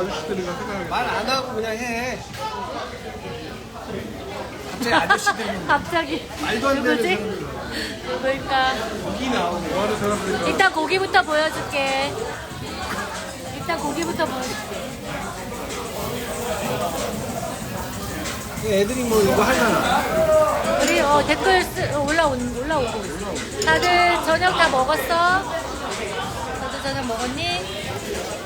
아저씨들이랑 생각하게. 말안 하고 그냥 해. 갑자기 아저씨들이 갑자기 말도 안 되는 누구지? 사람들. 누굴까? 고기 나오고. 좋아하는 사람들이 일단 고기부터 보여줄게. 일단 고기부터 보여줄게. 애들이 뭐 이거 하잖아. 우리 어, 댓글 쓰, 어, 올라온, 올라오고 있어. 다들 저녁 다 먹었어? 다들 저녁 먹었니?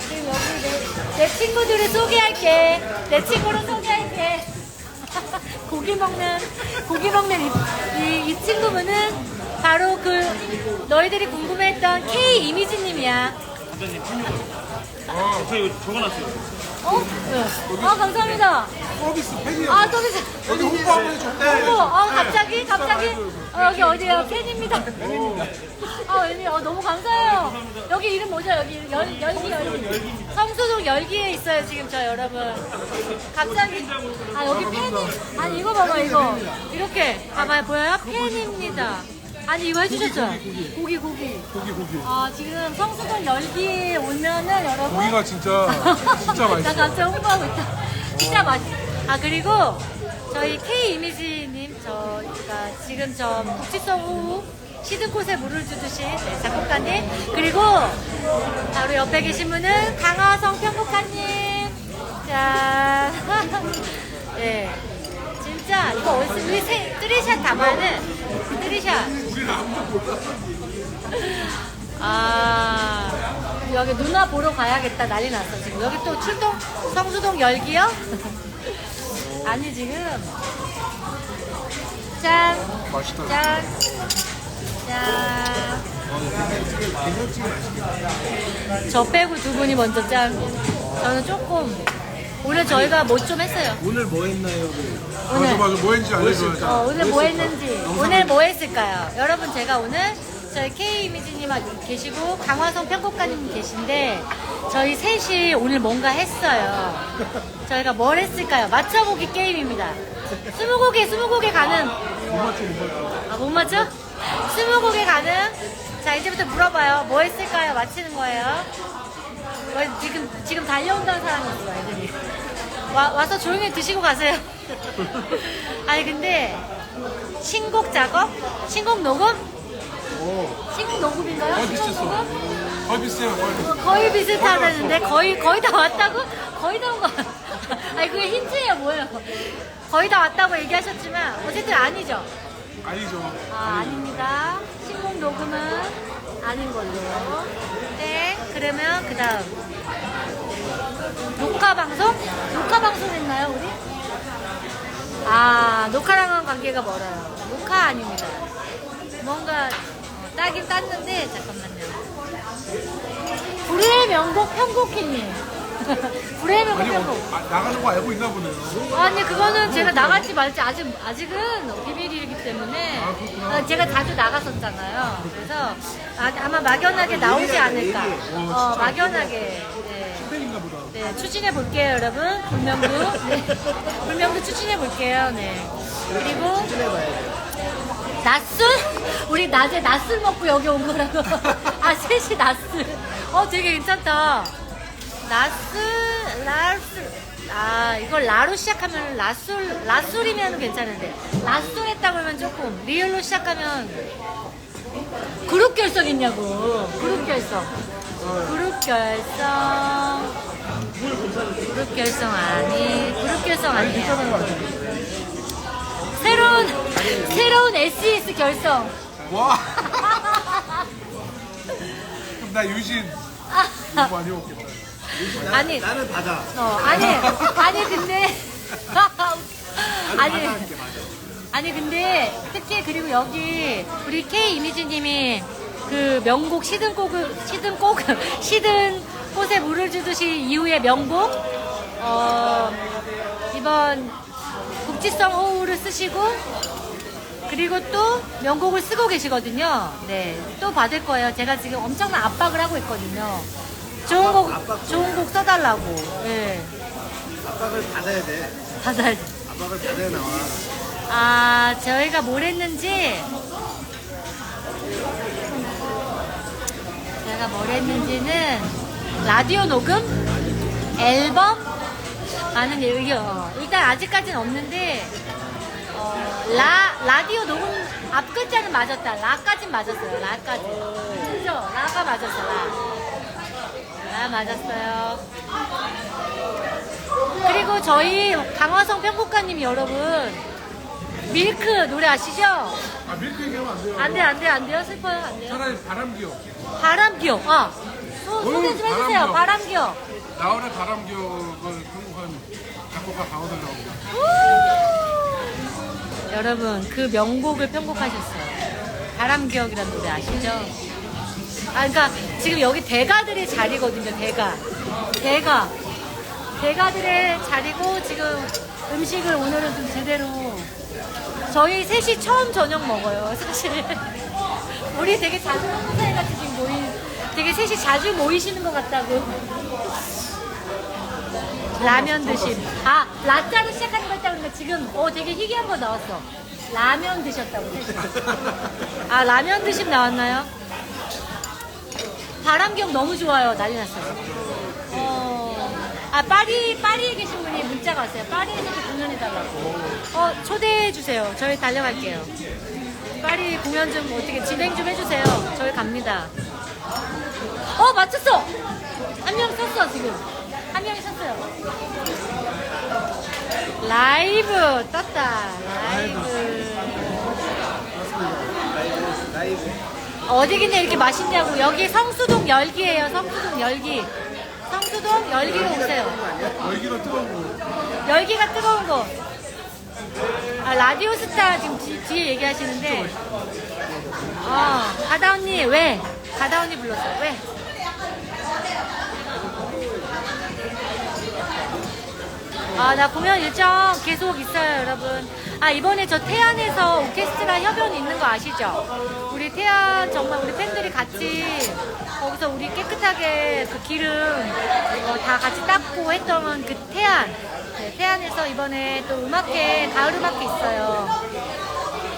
지금 여기 내, 내 친구들을 소개할게. 내 친구를 소개할게. 고기 먹는, 고기 먹는 이, 이, 이 친구분은 바로 그 너희들이 궁금해했던 K 이미지님이야. 저 이거 적어놨어요. 어? 네. 아, 감사합니다. 서비스 팬이야. 아, 또 계세요. 여기 홍보 한번 해줘. 어머, 어, 갑자기, 갑자기. 어, 여기 어디요? 팬입니다. 팬입니다. 아, 웬일, 어, 너무 감사해요. 여기 이름 뭐죠? 여기 열, 열기, 열기. 성수동 열기에 있어요, 지금 저 여러분. 갑자기. 아, 여기 팬이. 아니, 이거 봐봐, 이거. 이렇게. 봐봐요, 보여요? 팬입니다. 아니, 이거 해주셨죠? 고기, 고기. 고기 고기. 아, 지금 성수동 열기에 오면은 여러분. 고기가 진짜 진짜 나 맛있어. 갑자기 홍보하고 있다. 진짜 맛있어. 아, 그리고 저희 K 이미지님, 저희가 지금 저 국지성 호우 시드꽃에 물을 주듯이 네, 작곡가님. 그리고 바로 옆에 계신 분은 강화성 편곡가님. 자, 네. 진짜 이거 어디서 우리 세, 쓰리샷 담아는 몰라. 아 여기 누나 보러 가야겠다 난리 났어 지금 여기 또 출동 성수동 열기요? 아니 지금 짠 맛있다. 짠. 짠. 저 빼고 두 분이 먼저 짠. 저는 조금 오늘 저희가 뭐 좀 했어요. 오늘 뭐 했나요? 맞아 오늘 맞아 뭐 했는지 알려줘야지. 어, 오늘 뭐 했는지 오늘 뭐 했을까요? 여러분 제가 오늘 저희 K 이미지님 계시고 강화성 편곡가님 계신데 저희 셋이 오늘 뭔가 했어요. 저희가 뭘 했을까요? 맞춰보기 게임입니다. 스무고개 스무고개 가는 아 못 맞죠? 스무고개 가는 자 이제부터 물어봐요. 뭐 했을까요? 맞히는 거예요. 왜 지금 지금 달려온다는 사람이 있어 애들이. 와, 와서 조용히 드시고 가세요. 아니 근데 신곡 작업? 신곡 녹음? 신곡 녹음인가요? 거의 신곡 비슷했어. 녹음? 거의 비슷해요. 거의 비슷해. 거의 비슷하다는데 거의 거의 다 왔다고? 거의 다 온 거. 아니 그게 힌트예요 뭐예요? 거의 다 왔다고 얘기하셨지만 어쨌든 아니죠. 아니죠. 아 아닙니다. 신곡 녹음은 아닌 걸로. 네 그러면 그 다음 녹화 방송? 녹화 방송 했나요 우리? 아 녹화랑은 관계가 멀어요. 녹화 아닙니다. 뭔가 어, 따긴 땄는데 잠깐만요. 불의 명곡 편곡희님. 불의 명곡 아니. 어, 아, 나가는 거 알고 있나 보네요. 아니 그거는 제가 나갈지 말지 아직 아직은 비밀이기 때문에 아, 그렇구나. 어, 제가 자주 나갔었잖아요. 그래서 아, 아마 막연하게 나오지 않을까. 어, 막연하게. 네. 팬인가 보다. 네, 추진해 볼게요, 여러분. 불명도. 네. 불명도 추진해 볼게요. 네. 그리고 낮술? 우리 낮에 낮술 먹고 여기 온 거라고. 아, 셋이 낮술. 어, 되게 괜찮다. 낮술, 라술. 아, 이걸 라로 시작하면 라술, 라술이면 괜찮은데. 라술 했다 그러면 조금. 리얼로 시작하면 그룹 결성 있냐고. 그룹 결성. 그룹 결성. 그룹 결성 아니. 그룹 결성 아니야? 새로운 새로운 SES 결성. 와. 그럼 나 유진 이거 많이 먹겠다. 아니 나는 바다. 어 아니 아니 근데 아니 아니 근데 특히 그리고 여기 우리 K 이미지님이 그 명곡 시든 곡 시든 곡 시든 꽃에 물을 주듯이 이후의 명곡 어 이번 국지성 호우를 쓰시고 그리고 또 명곡을 쓰고 계시거든요. 네, 또 받을 거예요. 제가 지금 엄청난 압박을 하고 있거든요. 좋은 곡, 좋은 곡 써달라고. 네, 압박을 받아야 돼. 받아야 돼. 압박을 받아야 나와. 아, 저희가 뭘 했는지, 제가 뭘 했는지는, 라디오 녹음? 앨범? 많은 의견. 일단 아직까지는 없는데, 어, 라, 라디오 녹음 앞 글자는 맞았다. 라까진 맞았어요. 라까지. 그죠? 라가 맞았어, 라. 라 맞았어요. 그리고 저희 강화성 편곡가님 여러분, 밀크 노래 아시죠? 아 밀크 얘기하면 안 돼요. 안 돼, 안 돼, 안 돼요? 슬퍼요? 안 돼요? 차라리 바람기요. 바람기요. 아, 소, 소개 좀 해주세요. 바람기요. 나월의 바람기역을 편곡한 작곡가 강호선이라고 합니다. 여러분 그 명곡을 편곡하셨어요. 바람기억이라는 노래 아시죠? 아 그러니까 지금 여기 대가들의 자리거든요. 대가, 대가, 대가들의 자리고 지금 음식을 오늘은 좀 제대로 저희 셋이 처음 저녁 먹어요. 사실 우리 되게 자주 한사이 같이 지금 모인, 되게 셋이 자주 모이시는 것 같다고. 라면 드심. 아, 라짜로 시작하는 거 했다고 그러니까 지금, 어, 되게 희귀한 거 나왔어. 라면 드셨다고. 아, 라면 드심 나왔나요? 바람경 너무 좋아요. 난리 났어요. 어, 아, 파리, 파리에 계신 분이 문자가 왔어요. 파리에서도 공연해달라고. 어, 초대해주세요. 저희 달려갈게요. 파리 공연 좀 어떻게 진행 좀 해주세요. 저희 갑니다. 어, 맞췄어! 한 명 썼어, 지금. 한 명이 썼어요. 라이브 떴다. 라이브. 라이브, 라이브. 어디길래 이렇게 맛있냐고. 여기 성수동 열기예요. 성수동 열기. 성수동 열기로 오세요. 열기가 뜨거운 거. 열기가 뜨거운 거. 아, 라디오 스타 지금 뒤, 뒤에 얘기하시는데. 어, 가다 언니, 왜? 가다 언니 불렀어요. 왜? 아, 나 공연 일정 계속 있어요, 여러분. 아, 이번에 저 태안에서 오케스트라 협연이 있는 거 아시죠? 우리 태안 정말 우리 팬들이 같이 거기서 우리 깨끗하게 그 기름 어, 다 같이 닦고 했던 그 태안. 네, 태안에서 이번에 또 음악회, 가을 음악회 있어요.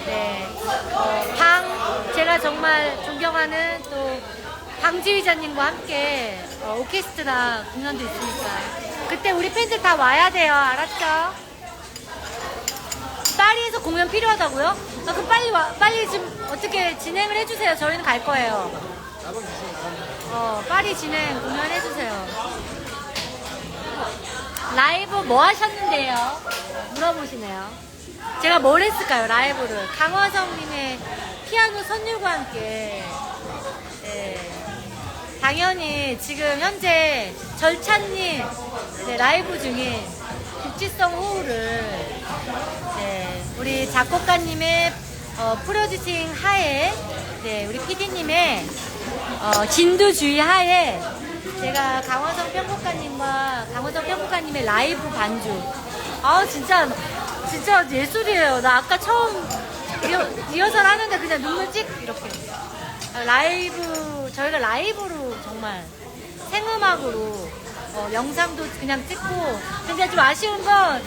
네. 어, 방, 제가 정말 존경하는 또 방지휘자님과 함께 어, 오케스트라 공연도 있으니까. 그때 우리 팬들 다 와야 돼요. 알았죠? 파리에서 공연 필요하다고요? 아, 그럼 빨리 와, 빨리 좀 어떻게 진행을 해주세요. 저희는 갈 거예요. 어, 파리 진행 공연 해주세요. 라이브 뭐 하셨는데요? 물어보시네요. 제가 뭘 했을까요, 라이브를? 강화성님의 피아노 선율과 함께. 네. 당연히 지금 현재 절찬님 네, 라이브 중인 국지성 호우를 네, 우리 작곡가님의 어, 프로듀싱 하에 네, 우리 PD님의 어, 진두주의 하에 제가 강화성 편곡가님과 강화성 편곡가님의 라이브 반주. 아 진짜 진짜 예술이에요. 나 아까 처음 리허, 리허설 하는데 그냥 눈물 찍 이렇게. 아, 라이브 저희가 라이브로 정말 생음악으로 어, 영상도 그냥 찍고. 근데 좀 아쉬운 건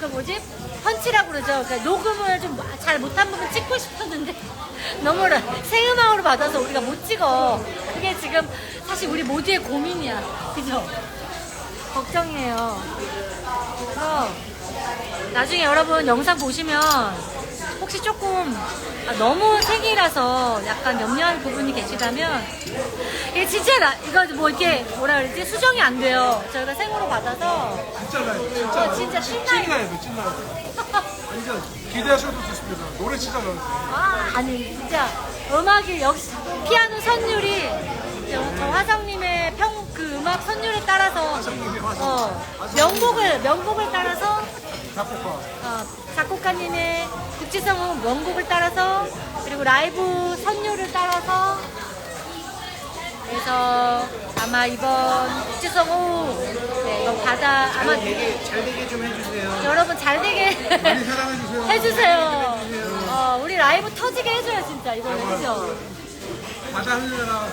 그 뭐지? 펀치라고 그러죠. 그러니까 녹음을 좀 잘 못한 부분 찍고 싶었는데 너무 라- 생음악으로 받아서 우리가 못 찍어. 그게 지금 사실 우리 모두의 고민이야. 그죠? 걱정이에요. 그래서 나중에 여러분 영상 보시면 혹시 조금 아, 너무 생이라서 약간 염려하는 부분이 계시다면 이게 진짜 나, 이거 뭐 이렇게 뭐라 그러지 수정이 안 돼요. 저희가 생으로 받아서 진짜 라이브. 진짜. 어, 진짜 신나요. 찐라이브, 찐라이브. 완전 기대하셔도 좋습니다. 노래 진짜 잘하세요. 아 아니 진짜 음악이 역시 피아노 선율이 저, 저 화성님의 평 그 음악 선율에 따라서 어 명곡을 명곡을 따라서 작곡가. 어, 작곡가님의 국지성은 원곡을 따라서 그리고 라이브 선율을 따라서 그래서 아마 이번 국지성 호 네, 이거 바다 아마 잘 되게, 잘 되게 좀 해주세요. 여러분 잘 되게 많이 사랑해주세요. 해주세요. 어, 우리 라이브 터지게 해줘요 진짜 이번에 그죠? 바다 흘려라.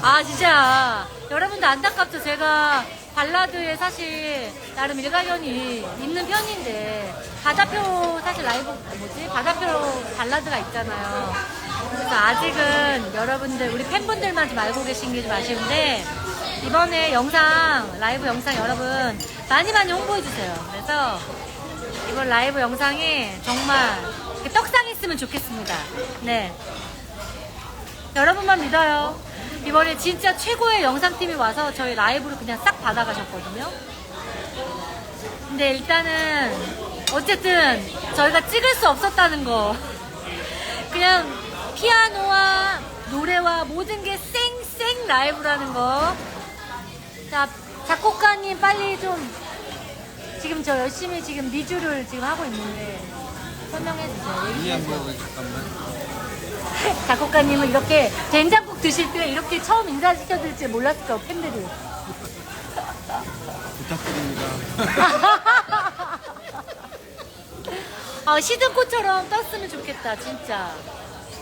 아 진짜 여러분들 안타깝죠 제가 발라드에 사실 나름 일가견이 있는 편인데 바다표 사실 라이브 뭐지 바다표 발라드가 있잖아요 그래서 아직은 여러분들 우리 팬분들만 좀 알고 계신 게 좀 아쉬운데 이번에 영상, 라이브 영상 여러분 많이 많이 홍보해 주세요. 그래서 이번 라이브 영상이 정말 이렇게 떡상 했으면 좋겠습니다. 네. 여러분만 믿어요. 이번에 진짜 최고의 영상팀이 와서 저희 라이브로 그냥 싹 받아가셨거든요. 근데 일단은 어쨌든 저희가 찍을 수 없었다는 거. 그냥 피아노와 노래와 모든 게 쌩쌩 라이브라는 거. 자, 작곡가님 빨리 좀 지금 저 열심히 지금 미주를 지금 하고 있는데 설명해 주세요. 얘기 좀 해주세요. 잠깐만. 작곡가님은 이렇게 된장국 드실 때 이렇게 처음 인사시켜드릴 줄 몰랐을 거예요, 팬들이. 부탁드립니다. 아, 시즌코처럼 떴으면 좋겠다, 진짜.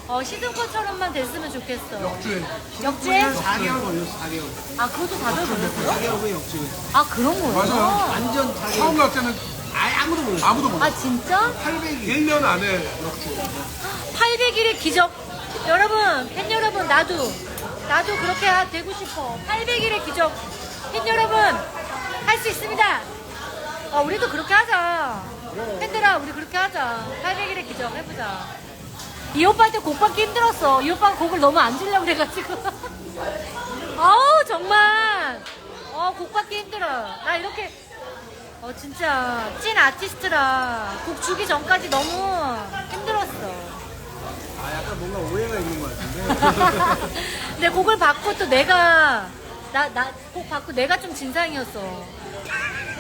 어, 시즌코처럼만 됐으면 좋겠어. 역주행. 역주행? 4개월 걸렸어, 4개월. 아, 그것도 다들 걸렸어요? 4개월 후에 역주행. 아, 그런 거예요? 맞아요. 완전 4개월. 처음 갈 때는 아예 아무도 몰랐어. 아무도 몰라. 아, 진짜? 800일. 1년 안에 역주행. 800일의 기적. 여러분, 팬 여러분, 나도, 나도 그렇게 하- 되고 싶어. 800일의 기적. 팬 여러분, 할 수 있습니다. 어, 우리도 그렇게 하자. 팬들아, 우리 그렇게 하자. 800일의 기적 해보자. 이 오빠한테 곡 받기 힘들었어. 이 오빠가 곡을 너무 안 주려고 그래가지고. 어우, 정말. 어, 곡 받기 힘들어. 나 이렇게, 어, 진짜, 찐 아티스트라. 곡 주기 전까지 너무 힘들었어. 아, 약간 뭔가 오해가 있는 것 같은데. 근데 곡을 받고 또 내가 나나곡 받고 내가 좀 진상이었어.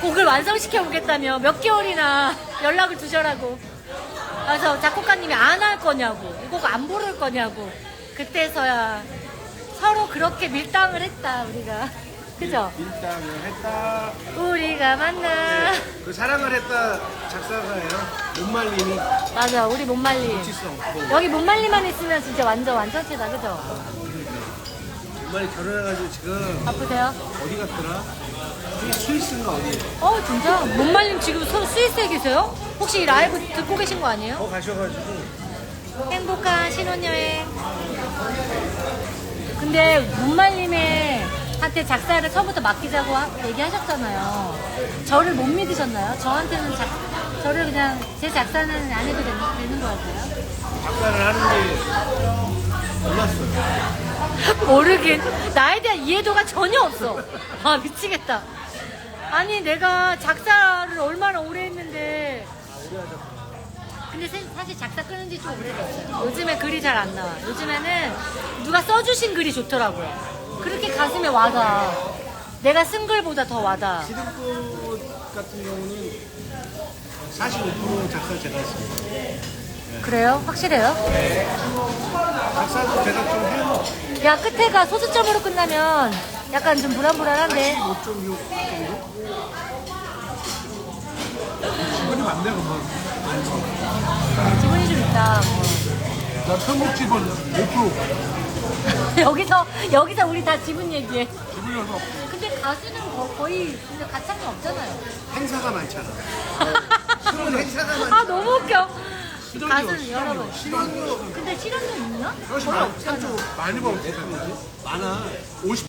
곡을 완성시켜 오겠다며 몇 개월이나 연락을 두셔라고. 그래서 작곡가님이 안 할 거냐고, 이 곡 안 부를 거냐고. 그때서야 서로 그렇게 밀당을 했다 우리가. 그죠? 밀당을 했다. 우리가 만나. 그 사랑을 했다 작사가예요. 못말림이 맞아, 우리 못 말림. 고칠 수 없고. 여기 못 말리만 있으면 진짜 완전 완전체다, 그죠? 못말리 결혼해가지고 지금 바쁘세요? 어디 갔더라? 스- 스위스인가 어디? 어 진짜? 못 말림 지금 서- 스위스에 계세요? 혹시 이 라이브 듣고 계신 거 아니에요? 어, 가셔가지고. 행복한 신혼여행 근데 못 말림에 한테 작사를 처음부터 맡기자고 하- 얘기하셨잖아요. 저를 못 믿으셨나요? 저한테는 작, 저를 그냥 제 작사는 안 해도 되는, 되는 거였어요? 작사를 하는지 몰랐어요. 모르긴. 나에 대한 이해도가 전혀 없어. 아 미치겠다. 아니 내가 작사를 얼마나 오래 했는데. 근데 사- 사실 작사 끊은 지 좀 오래됐어요. 요즘에 글이 잘 안 나와. 요즘에는 누가 써주신 글이 좋더라고요 그렇게 가슴에 와닿아 내가 쓴 글보다 더 와닿아 시드꽃 같은 경우는 45% 작사를 제가 했습니다. 그래요? 확실해요? 작사도 제가 좀 해요. 야 끝에가 소수점으로 끝나면 약간 좀 불안불안한데 5.6 정도? 기분이 많네, 그러면. 기분이 좀 있다 난 편곡집은 5%. 여기서 여기서 우리 다 지분 얘기해 기분이 얼마 없고. 근데 가수는 거- 거의 근데 가창이 없잖아요. 행사가 많잖아. 그런 행사가 많잖아. 아 너무 웃겨. 가수는 여러분. 실현료. 근데 실현료 있나? 거의 없잖아. 많이 텐데. 많아. 50